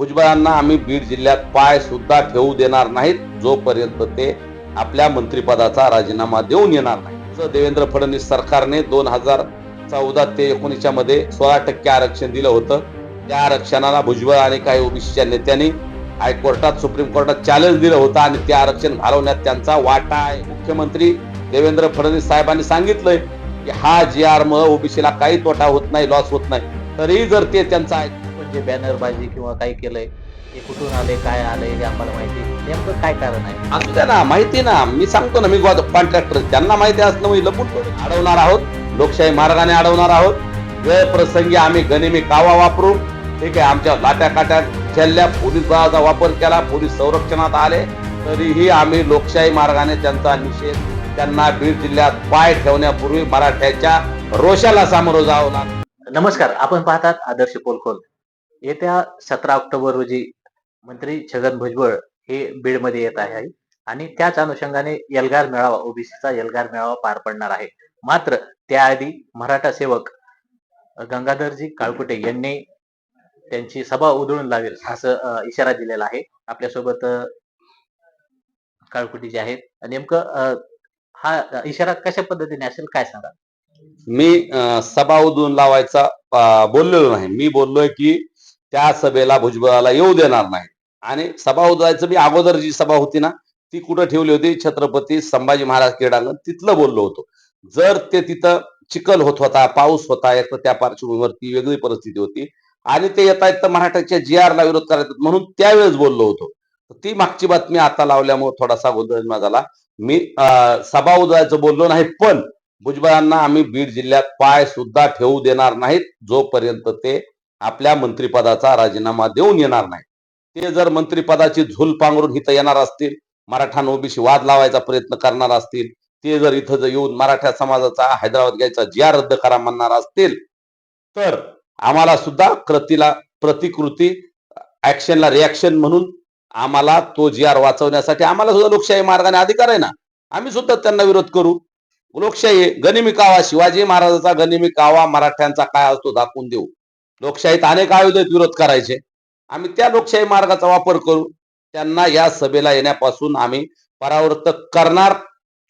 भुजबळांना आम्ही बीड जिल्ह्यात पाय सुद्धा ठेवू देणार नाहीत जोपर्यंत ते आपल्या मंत्रिपदाचा राजीनामा देऊन येणार नाही. जसं देवेंद्र फडणवीस सरकारने दोन हजार चौदा ते एकोणीसच्या मध्ये सोळा टक्के आरक्षण दिलं होतं. त्या आरक्षणाला भुजबळ आणि काही ओबीसीच्या नेत्यांनी हायकोर्टात सुप्रीम कोर्टात चॅलेंज दिलं होतं आणि ते आरक्षण घालवण्यात त्यांचा वाटा आहे. मुख्यमंत्री देवेंद्र फडणवीस साहेबांनी सांगितलंय की हा जी आर मुळे ओबीसीला काही तोटा होत नाही लॉस होत नाही. तरीही जर ते त्यांचा ऐक- जे बॅनरबाजी किंवा काही केलंय ते कुठून आले काय आले हे आम्हाला माहिती नेमकं काय कारण आहे? असू द्या ना माहिती ना. मी सांगतो ना मी कॉन्ट्रॅक्टर त्यांना माहिती असणं म्हणजे लपून अडवणार आहोत. लोकशाही मार्गाने अडवणार आहोत. वेळ प्रसंगी आम्ही गनिमी कावा वापरू. ठीक आहे आमच्या लाट्या काट्या खेळल्या पोलीस बळाचा वापर केला पोलीस संरक्षणात आले. तरीही आम्ही लोकशाही मार्गाने त्यांचा निषेध त्यांना बीड जिल्ह्यात पाय ठेवण्यापूर्वी मराठ्याच्या रोषाला सामोरं जावं लागलं नमस्कार आपण पाहतात आदर्श पोलखोल. येत्या सतरा ऑक्टोबर रोजी मंत्री छगन भुजबळ हे बीडमध्ये येत आहे. आणि त्याच अनुषंगाने एल्गार मेळावा ओबीसीचा एल्गार मेळावा पार पडणार आहे. मात्र त्याआधी मराठा सेवक गंगाधरजी काळकुटे यांनी त्यांची सभा उधळून लावेल असं इशारा दिलेला आहे. आपल्यासोबत काळकुटे जे आहेत नेमकं हा इशारा कशा पद्धतीने असेल काय सांगा मी अं, सभा उधळून लावायचा बोललेलो नाही. मी बोललोय की त्या सभेला भुजबळाला येऊ देणार नाही. आणि सभा उद्याचं मी अगोदर जी सभा होती ना ती कुठं ठेवली होती? छत्रपती संभाजी महाराज क्रीडांगण तिथलं बोललो होतो. जर ते तिथं चिखल होत होता पाऊस होता एक तर त्या पार्श्वभूमीवरती वेगळी परिस्थिती होती. आणि ते येत आहेत तर मराठ्याच्या जी आरला विरोध करायचा म्हणून त्यावेळेस बोललो होतो. ती मागची बातमी आता लावल्यामुळे थोडासा गोंधळ झाला. मी सभा उदयाचं बोललो नाही पण भुजबळांना आम्ही बीड जिल्ह्यात पाय सुद्धा ठेवू देणार नाहीत जोपर्यंत ते आपल्या मंत्रिपदाचा राजीनामा देऊन येणार नाही. ते जर मंत्रिपदाची झुल पांघरून इथं येणार असतील मराठा ओबीसी वाद लावायचा प्रयत्न करणार असतील ते जर इथं जर येऊन मराठा समाजाचा हैदराबाद घ्यायचा जिया रद्द करा म्हणणार असतील तर आम्हाला सुद्धा कृतीला प्रतिकृती ऍक्शनला रिॲक्शन म्हणून आम्हाला तो जी आर वाचवण्यासाठी आम्हाला सुद्धा लोकशाही मार्गाने अधिकार आहे ना. आम्ही सुद्धा त्यांना विरोध करू. लोकशाही गनिमी कावा शिवाजी महाराजाचा गनिमी कावा मराठ्यांचा काय असतो दाखवून देऊ. लोकशाहीत अनेक आयुध विरोध करायचे. आम्ही त्या लोकशाही मार्गाचा वापर करू. त्यांना या सभेला येण्यापासून आम्ही परावृत्त करणार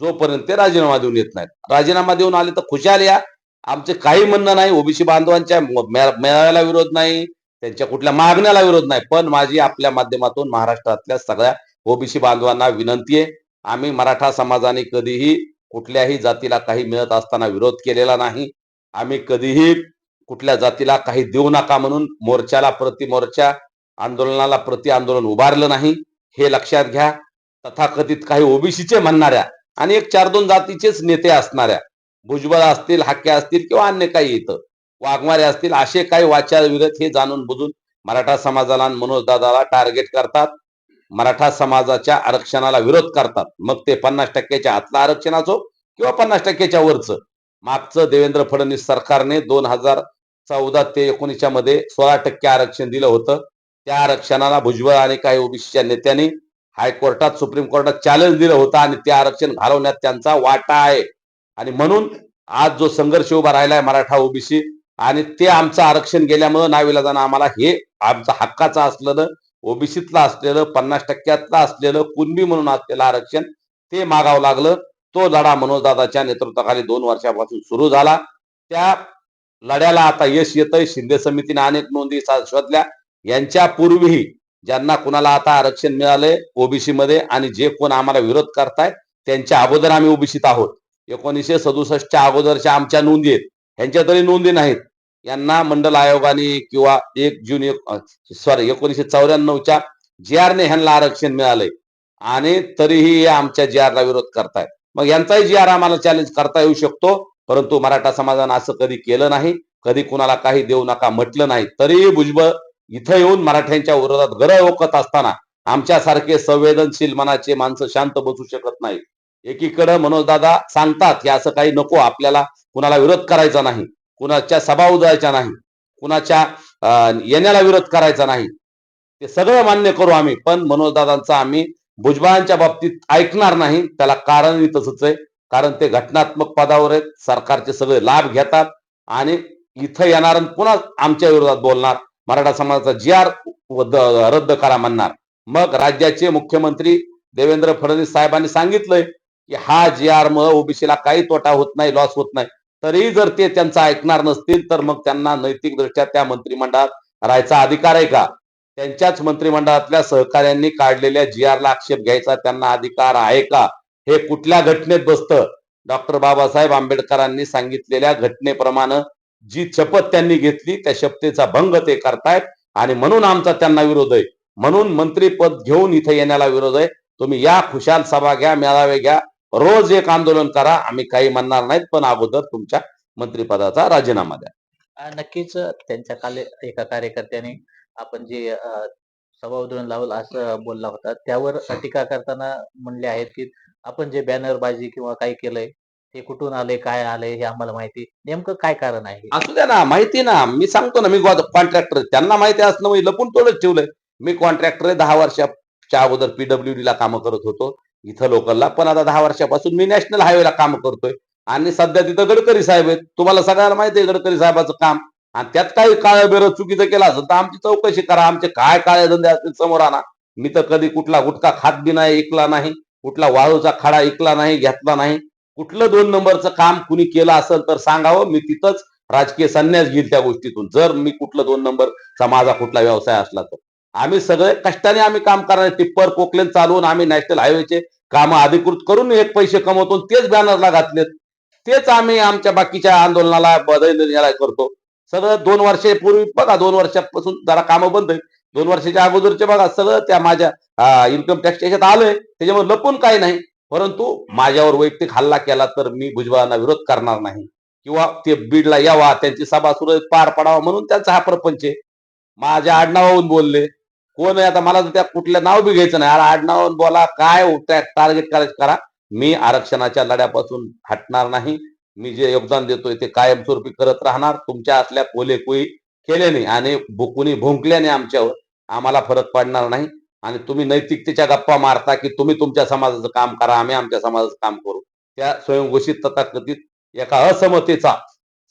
जोपर्यंत ते राजीनामा देऊन येत नाहीत. राजीनामा देऊन आले तर खुशाल या. आमचे काही म्हणणं नाही. ओबीसी बांधवांच्या मेळाव्याला विरोध नाही. त्यांच्या कुठल्या मागण्याला विरोध नाही. पण माझी आपल्या माध्यमातून महाराष्ट्रातल्या सगळ्या ओबीसी बांधवांना विनंती आहे. आम्ही मराठा समाजाने कधीही कुठल्याही जातीला काही मिळत असताना विरोध केलेला नाही. आम्ही कधीही कुठल्या जातीला काही देऊ नका म्हणून मोर्चाला प्रति मोर्चा आंदोलनाला प्रति आंदोलन उभारलं नाही हे लक्षात घ्या. तथाकथित काही ओबीसीचे म्हणणाऱ्या आणि एक चार दोन जातीचेच नेते असणाऱ्या भुजबळ असतील हाके असतील किंवा अन्य काही येतं वाघमारे असतील असे काही वाचार विरोध हे जाणून बुजून मराठा समाजाला आणि टार्गेट करतात. मराठा समाजाच्या आरक्षणाला विरोध करतात. मग ते पन्नास टक्क्याच्या आतला आरक्षणाचो किंवा पन्नास टक्क्याच्या वरचं. मागचं देवेंद्र फडणवीस सरकारने दोन हजार चौदा ते एकोणीसच्या मध्ये सोळा टक्के आरक्षण दिलं होतं. त्या आरक्षणाला भुजबळ आणि काही ओबीसीच्या नेत्यांनी हायकोर्टात सुप्रीम कोर्टात चॅलेंज दिलं होतं आणि ते आरक्षण घालवण्यात त्यांचा वाटा आहे. आणि म्हणून आज जो संघर्ष उभा राहिलाय मराठा ओबीसी आणि ते आमचं आरक्षण गेल्यामुळं नाविलाजानं आम्हाला हे आमचं हक्काचं असलेलं ओबीसीतलं असलेलं पन्नास टक्क्यातलं असलेलं कुणबी म्हणून असलेलं आरक्षण ते मागावं लागलं. तो लढा मनोजदादाच्या नेतृत्वाखाली दोन वर्षापासून सुरू झाला. त्या लढ्याला आता यश येतंय. शिंदे समितीने अनेक नोंदी शोधल्या. यांच्या पूर्वीही ज्यांना कुणाला आता आरक्षण मिळालंय ओबीसी मध्ये आणि जे कोण आम्हाला विरोध करतायत त्यांच्या अगोदर आम्ही ओबीसीत आहोत. एकोणीसशे सदुसष्टच्या अगोदरच्या आमच्या नोंदी आहेत. ह्यांच्या तरी नोंदी नाहीत. यांना मंडल आयोगाने किंवा एक जून एक सॉरी एकोणीसशे चौऱ्याण्णवच्या जी आरने ह्यांना आरक्षण मिळालंय. आणि तरीही आमच्या जी आरला विरोध करतायत. मग यांचाही जी आर आम्हाला चॅलेंज करता येऊ शकतो. परंतु मराठा समाजानं असं कधी केलं नाही कधी कुणाला काही देऊ नका म्हटलं नाही तरीही भुजबळ इथं येऊन मराठ्यांच्या विरोधात गरळ ओकत असताना आमच्यासारखे संवेदनशील मनाचे माणसं शांत बसू शकत नाही एकीकडे मनोजदादा सांगतात की असं काही नको आपल्याला कुणाला विरोध करायचा नाही कुणाच्या सभा उजवायच्या नाही कुणाच्या येण्याला विरोध करायचा नाही. ते सगळं मान्य करू आम्ही पण मनोजदादांचा आम्ही भुजबळांच्या बाबतीत ऐकणार नाही त्याला कारणही तसंच आहे. कारण ते घटनात्मक पदावर आहेत. सरकारचे सगळे लाभ घेतात. आणि इथं येणार आणि पुन्हा आमच्या विरोधात बोलणार. मराठा समाजाचा जी आर रद्द करा म्हणणार. मग राज्याचे मुख्यमंत्री देवेंद्र फडणवीस साहेबांनी सांगितलंय की हा जी आर मुळे ओबीसीला काही तोटा होत नाही लॉस होत नाही. तरी जर ते त्यांचं ऐकणार नसतील तर मग त्यांना नैतिक दृष्ट्या त्या मंत्रिमंडळात राहायचा अधिकार आहे का? त्यांच्याच मंत्रिमंडळातल्या सहकाऱ्यांनी काढलेल्या जी ला आक्षेप घ्यायचा त्यांना अधिकार आहे का? हे कुठल्या घटनेत बसतं? डॉक्टर बाबासाहेब आंबेडकरांनी सांगितलेल्या घटनेप्रमाणे जी शपथ त्यांनी घेतली त्या शपथेचा भंग ते करतायत आणि म्हणून आमचा त्यांना विरोध आहे. म्हणून मंत्रीपद घेऊन इथे येण्याला विरोध आहे. तुम्ही या खुशाल सभा घ्या मेळावे घ्या. रोज एक आंदोलन करा. आम्ही काही म्हणणार नाहीत पण अगोदर तुमच्या मंत्रिपदाचा राजीनामा द्या. नक्कीच त्यांच्या काले एका कार्यकर्त्याने आपण जे सभा उधळून लावलं असं बोलला होता. त्यावर टीका करताना म्हणले आहेत की आपण जे बॅनरबाजी किंवा काय केलंय ते कुठून आले काय आले हे आम्हाला माहिती. नेमकं काय कारण आहे असू द्या ना माहिती ना. मी सांगतो ना मी कॉन्ट्रॅक्टर त्यांना माहिती असणं म्हणजे लपून तोडच ठेवलंय. मी कॉन्ट्रॅक्टर आहे दहा वर्षाच्या अगोदर पीडब्ल्यूडी ला कामं करत होतो इथं लोकलला. पण आता दहा वर्षापासून मी नॅशनल हायवेला काम करतोय. आणि सध्या तिथं गडकरी साहेब आहेत. तुम्हाला सगळ्यांना माहिती आहे गडकरी साहेबाचं काम. आणि त्यात काही काळ बेरं चुकीचं केलं असेल तर आमची चौकशी करा. आमचे काय काळे धंदे असतील समोर आणा. मी तर कधी कुठला गुटखा खात बी नाही ऐकला नाही. कुठला वाळूचा खडा ऐकला नाही घेतला नाही. कुठलं दोन नंबरचं काम कुणी केलं असेल तर सांगावं. मी तिथंच राजकीय संन्यास घेईल त्या गोष्टीतून. जर मी कुठलं दोन नंबरचा माझा कुठला व्यवसाय असला तर. आम्ही सगळे कष्टाने आम्ही काम करणार. टिप्पर पोकलेन चालवून आम्ही नॅशनल हायवेचे काम अधिकृत करून एक पैसे कमवतो आणि तेच बॅनरला घातलेत. तेच आम्ही आमच्या बाकीच्या आंदोलनाला बदल करतो. सगळं दोन वर्षापूर्वी बघा दोन वर्षापासून जरा कामं बंद आहेत. दोन वर्षाच्या अगोदरचे बघा सगळं त्या माझ्या इन्कम टॅक्स याच्यात आलंय. त्याच्यामुळे लपून काही नाही. परंतु माझ्यावर वैयक्तिक हल्ला केला तर मी भुजबळांना विरोध करणार नाही. किंवा ते बीडला यावा त्यांची सभा सुरळीत पार पडावा म्हणून त्यांचा हा प्रपंच आहे. माझ्या आडनावाहून बोलले. कोण आहे आता? मला तर त्या कुठलं नाव बी घ्यायचं नाही. आडनावाहून बोला. काय टार्गेट करायचं करा. मी आरक्षणाच्या लढ्यापासून हटणार नाही. मी जे योगदान देतोय ते कायमस्वरूपी करत राहणार. तुमच्या असल्या कोलेकुई केल्याने आणि भुकुनी भुंकल्याने आमच्यावर. आम्हाला फरक पडणार नाही. आणि तुम्ही नैतिकतेच्या गप्पा मारता की तुम्ही तुमच्या समाजाचं काम करा आम्ही आमच्या समाजाचं काम करू. त्या स्वयंघोषित तथाकथित एका असमतेचा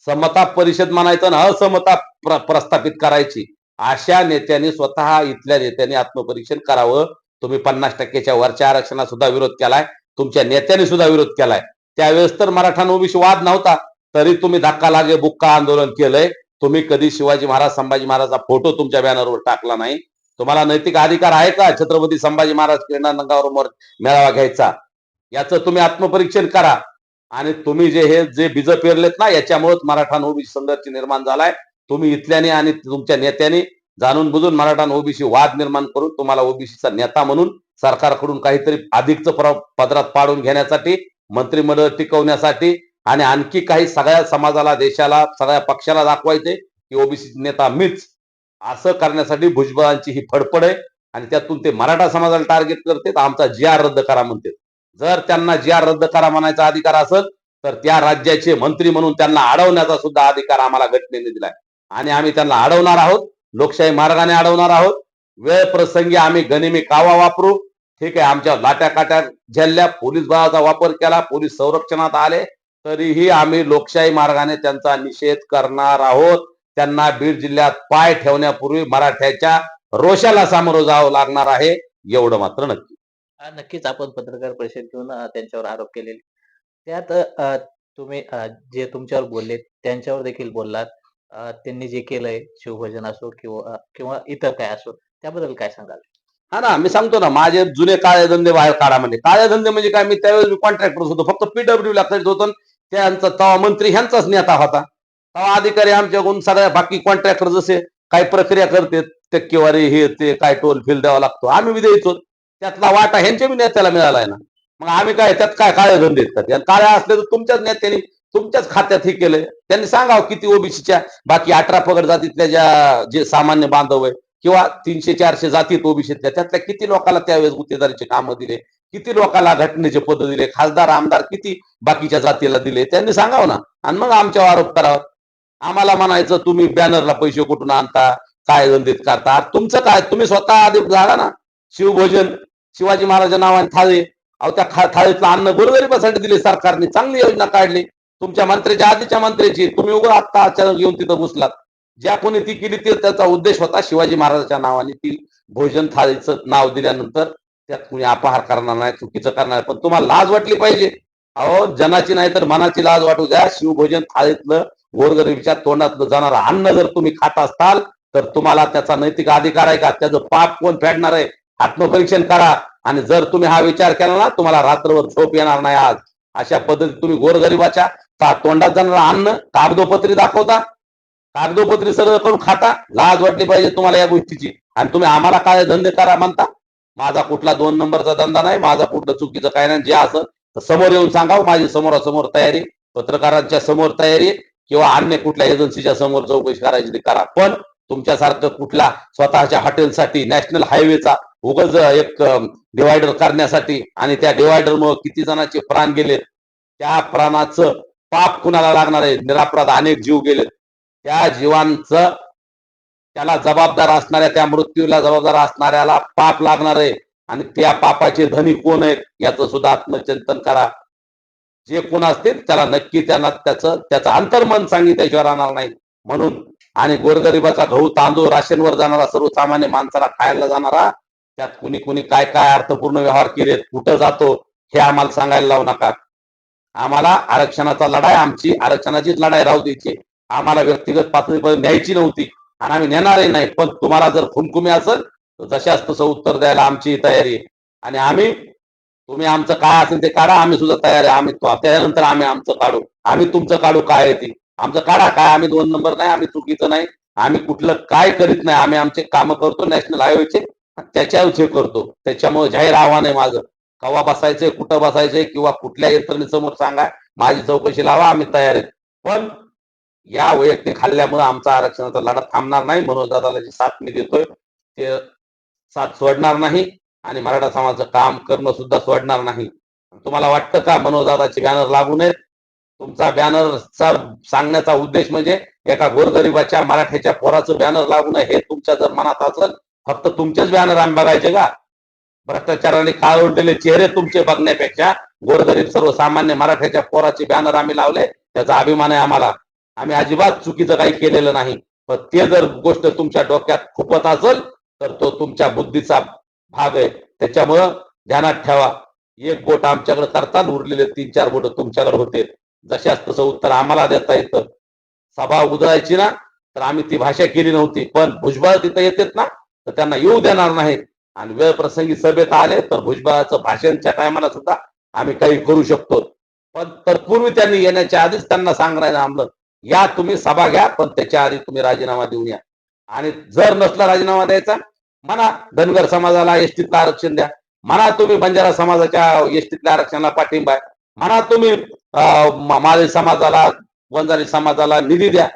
समता परिषद म्हणायचं आणि असमता प्र- प्रस्थापित करायची. अशा नेत्यांनी स्वतः इथल्या नेत्यांनी आत्मपरीक्षण करावं. तुम्ही पन्नास टक्क्याच्या वरच्या आरक्षणात सुद्धा विरोध केलाय. तुमच्या नेत्याने सुद्धा विरोध केलाय. त्यावेळेस तर मराठा ओबीसी वाद नव्हता. तरी तुम्ही धक्का लागे बुक्का आंदोलन केलंय. तुम्ही कधी शिवाजी महाराज संभाजी महाराजचा फोटो तुमच्या बॅनरवर टाकला नाही. तुम्हाला नैतिक अधिकार आहे का छत्रपती संभाजी महाराज क्रीडा नंगावर मेळावा घ्यायचा? याचं तुम्ही आत्मपरीक्षण करा. आणि तुम्ही जे हे जे बीज पेरलेत ना याच्यामुळेच मराठा ओबीसी संघर्ष निर्माण झालाय. तुम्ही इथल्याने आणि तुमच्या नेत्याने जाणून बुजून मराठा ओबीसी वाद निर्माण करून तुम्हाला ओबीसीचा नेता म्हणून सरकारकडून काहीतरी अधिकचं पदरात पाडून घेण्यासाठी मंत्रिमंडळ टिकवण्यासाठी आणि आणखी काही सगळ्या समाजाला देशाला सगळ्या पक्षाला दाखवायचे की ओबीसी नेता मीच. असं करण्यासाठी भुजबळांची ही फडफड आहे आणि त्यातून ते मराठा समाजाला टार्गेट करते आमचा जी आर रद्द करा म्हणते. जर त्यांना जी आर रद्द करा म्हणायचा अधिकार असेल तर त्या राज्याचे मंत्री म्हणून त्यांना अडवण्याचा सुद्धा अधिकार आम्हाला घटनेने दिलाय. आणि आम्ही त्यांना अडवणार आहोत लोकशाही मार्गाने अडवणार आहोत. वेळ प्रसंगी आम्ही गनिमी कावा वापरू ठीक आहे आमच्या लाट्या काट्या झेलल्या पोलीस बळाचा वापर केला पोलीस संरक्षणात आले तरीही आम्ही लोकशाही मार्गाने त्यांचा निषेध करणार आहोत. त्यांना बीड जिल्ह्यात पाय ठेवण्यापूर्वी मराठ्याच्या रोषाला सामोरं जावं लागणार आहे एवढं मात्र नक्की. नक्कीच आपण पत्रकार परिषद घेऊन त्यांच्यावर आरोप केलेले. त्यात तुम्ही जे तुमच्यावर बोलले त्यांच्यावर देखील बोललात. त्यांनी जे केलंय शिवभोजन असो किंवा किंवा इतर काय असो त्याबद्दल काय सांगाल? हा ना मी सांगतो ना माझे जुने काळे धंदे बाहेर काढा म्हणजे काळे धंदे म्हणजे काय? मी त्यावेळेस कॉन्ट्रॅक्टर होतो. फक्त पीडब्ल्यू ला करीत होतो त्यांचा तवा मंत्री ह्यांचाच नेता होता. तवा अधिकारी आमच्याकडून सगळ्या बाकी कॉन्ट्रॅक्टर जसे काही प्रक्रिया करते टक्केवारी हे ते काय टोल फिल द्यावा लागतो. आम्ही बी द्यायचो. त्यातला वाटा ह्यांच्या बी नेत्याला मिळालाय ना. मग आम्ही काय त्यात काय काळे धंदे आहेत काळ्या असले तर तुमच्याच नेत्यांनी तुमच्याच खात्यात हे केलंय. त्यांनी सांगावं किती ओबीसीच्या बाकी अठरा पगड जातीतल्या ज्या जे सामान्य बांधव आहे किंवा तीनशे चारशे जातीत ओबीसीतल्या त्यातल्या किती लोकांना त्यावेळेस गुत्तेदारीचे कामं दिले? किती लोकांना घटनेचे पद दिले? खासदार आमदार किती बाकीच्या जातीला दिले? त्यांनी सांगावं ना. आणि मग आमच्यावर आरोप करावा. आम्हाला म्हणायचं तुम्ही बॅनरला पैसे कुठून आणता? काय धंदेत करता? तुमचं काय? तुम्ही स्वतः आधी झाला ना. शिवभोजन शिवाजी महाराजा नावाने थाळी. अहो त्या खा- थाळीतलं अन्न गोरगरिबासाठी दिले सरकारने. चांगली योजना काढली. तुमच्या मंत्र्याच्या आधीच्या मंत्र्याची. तुम्ही उघड आत्ता अचानक येऊन तिथं घुसलात. ज्या कोणी ती केली ती त्याचा उद्देश होता शिवाजी महाराजांच्या नावाने ती भोजन थाळीचं नाव दिल्यानंतर त्यात कुणी अपहार करणार नाही चुकीचं करणार पण तुम्हाला लाज वाटली पाहिजे. अहो जनाची नाही तर मनाची लाज वाटू द्या. शिवभोजन थाळीतलं गोरगरिबीच्या तोंडातलं जाणारं अन्न जर तुम्ही खात असताल तर तुम्हाला त्याचा नैतिक अधिकार आहे का? त्याचं पाप कोण फेडणार आहे? आत्मपरीक्षण करा. आणि जर तुम्ही हा विचार केला ना तुम्हाला रात्रभर झोप येणार नाही आज. अशा पद्धतीत तुम्ही गोरगरिबाच्या तोंडात जाणारं अन्न कागदोपत्री दाखवता. कागदोपत्री सगळं करून खाता. लाज वाटली पाहिजे तुम्हाला या गोष्टीची. आणि तुम्ही आम्हाला काय धंदे करा म्हणता? माझा कुठला दोन नंबरचा धंदा नाही माझा कुठलं चुकीचं काय नाही जे असं तर समोर येऊन सांगावं. माझी समोरासमोर तयारी पत्रकारांच्या समोर तयारी किंवा अन्य कुठल्या एजन्सीच्या समोर चौकशी करायची ती करा. पण तुमच्यासारखं कुठला स्वतःच्या हॉटेलसाठी नॅशनल हायवेचा उगच एक डिवायडर करण्यासाठी आणि त्या डिवायडर मुळे किती जणांचे प्राण गेलेत त्या प्राणाचं पाप कुणाला लागणार आहे? निरापराध अनेक जीव गेलेत. त्या जीवांचं त्याला जबाबदार असणाऱ्या त्या मृत्यूला जबाबदार असणाऱ्याला पाप लागणार आहे. आणि त्या पापाचे धनी कोण आहेत याचं सुद्धा आत्मचिंतन करा. जे कोण असतील त्याला नक्की त्यांना त्याचं त्याचं अंतर्मन सांगितल्याशिवाय राहणार नाही. म्हणून आणि गोरगरिबाचा गहू तांदूळ राशनवर जाणारा सर्वसामान्य माणसाला खायला जाणारा त्यात कुणी कुणी काय काय अर्थपूर्ण व्यवहार केलेत कुठं जातो हे आम्हाला सांगायला लावू नका. आम्हाला आरक्षणाचा लढाई आमची आरक्षणाचीच लढाई राहू द्यायची. आम्हाला व्यक्तिगत पातळीपर्यंत न्यायची नव्हती आणि आम्ही नेणारही नाही पण तुम्हाला जर खुमखुमी असेल तर जशाच तसं उत्तर द्यायला आमची तयारी आहे. आणि आम्ही तुम्ही आमचं काय असेल ते काढा आम्ही सुद्धा तयार आहे. आम्ही त्यानंतर आम्ही आमचं काढू. आम्ही तुमचं काढू काय आहे ते? आमचं काढा काय? आम्ही दोन नंबर नाही आम्ही चुकीचं नाही. आम्ही कुठलं काय करीत नाही. आम्ही आमचे काम करतो नॅशनल हायवेचे. त्याच्यावर करतो. त्याच्यामुळे जाहीर आव्हान आहे माझं. कवा बसायचंय कुठं बसायचंय किंवा कुठल्या यंत्रणेसमोर सांगा माझी चौकशी लावा आम्ही तयार आहेत पण या वैयक्तिक खाल्ल्यामुळे आमचा आरक्षणाचा लढा थांबणार नाही. म्हणून दादाला जी साथ मी देतोय. ते साथ सोडणार नाही आणि मराठा समाजाचं काम करणं सुद्धा सोडणार नाही. तुम्हाला वाटतं का मनोजदादाचे बॅनर लागू नयेत? तुमचा बॅनरचा सांगण्याचा उद्देश म्हणजे एका गोरगरिबाच्या मराठ्याच्या पोराचं बॅनर लागू नये हे तुमच्या जर मनात असेल फक्त तुमचेच बॅनर आम्ही बघायचे का? भ्रष्टाचाराने काळ उडलेले चेहरे तुमचे बघण्यापेक्षा गोरगरीब सर्वसामान्य मराठ्याच्या पोराचे बॅनर आम्ही लावले त्याचा अभिमान आहे आम्हाला. आम्ही अजिबात चुकीचं काही केलेलं नाही. पण ते जर गोष्ट तुमच्या डोक्यात खुपत असेल तर तो तुमच्या बुद्धीचा भाग आहे. त्याच्यामुळं ध्यानात ठेवा. एक बोट आमच्याकडे करताना उरलेले तीन चार बोट तुमच्याकडे होते. जशाच तसं उत्तर आम्हाला देता येतं. सभा उधळायची ना तर आम्ही ती भाषा केली नव्हती. पण भुजबळ तिथं येतात ना तर त्यांना येऊ देणार नाही. आणि वेळ प्रसंगी सभेत आले तर भुजबळाचं भाषणच्या टायमाला सुद्धा आम्ही काही करू शकतो. पण तत्पूर्वी त्यांनी येण्याच्या आधीच त्यांना सांगायला आमलं. या तुम्ही सभा घ्या पण त्याच्या आधी तुम्ही राजीनामा देऊन या. आणि जर नसला राजीनामा द्यायचा म्हणा धनगर समाजाला एसटीतलं आरक्षण द्या. म्हणा तुम्ही बंजारा समाजाच्या एसटीतल्या आरक्षणाला पाठिंबा आहे. म्हणा तुम्ही अं, माळी समाजाला वंजारी समाजाला निधी द्या.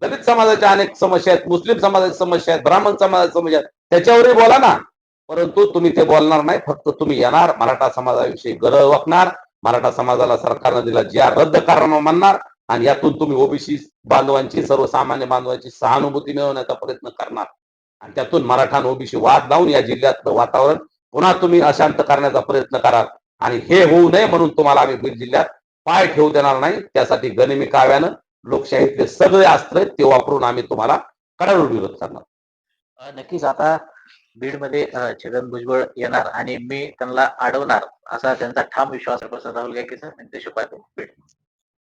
दलित समाजाच्या अनेक समस्या आहेत मुस्लिम समाजाच्या समस्या आहेत ब्राह्मण समाजाच्या समस्या आहेत. त्याच्यावरही बोला ना. परंतु तुम्ही ते बोलणार नाही फक्त तुम्ही येणार. मराठा समाजाविषयी गरज वाकणार. मराठा समाजाला सरकारनं दिला ज्या रद्द करणं म्हणणार. आणि यातून तुम्ही ओबीसी बांधवांची सर्वसामान्य बांधवांची सहानुभूती मिळवण्याचा प्रयत्न करणार. आणि त्यातून मराठा ओबीसी वाद लावून या जिल्ह्यातलं वातावरण पुन्हा तुम्ही अशांत करण्याचा प्रयत्न कराल. आणि हे होऊ नये म्हणून तुम्हाला आम्ही बीड जिल्ह्यात पाय ठेवू देणार नाही. त्यासाठी गनिमी काव्यानं लोकशाहीतले सगळे अस्त्र ते वापरून आम्ही तुम्हाला कडाडून विरोध करणार. नक्कीच आता बीडमध्ये छगन भुजबळ येणार आणि मी त्यांना अडवणार असा त्यांचा ठाम विश्वास राहुल गायकवाड सर, बीड.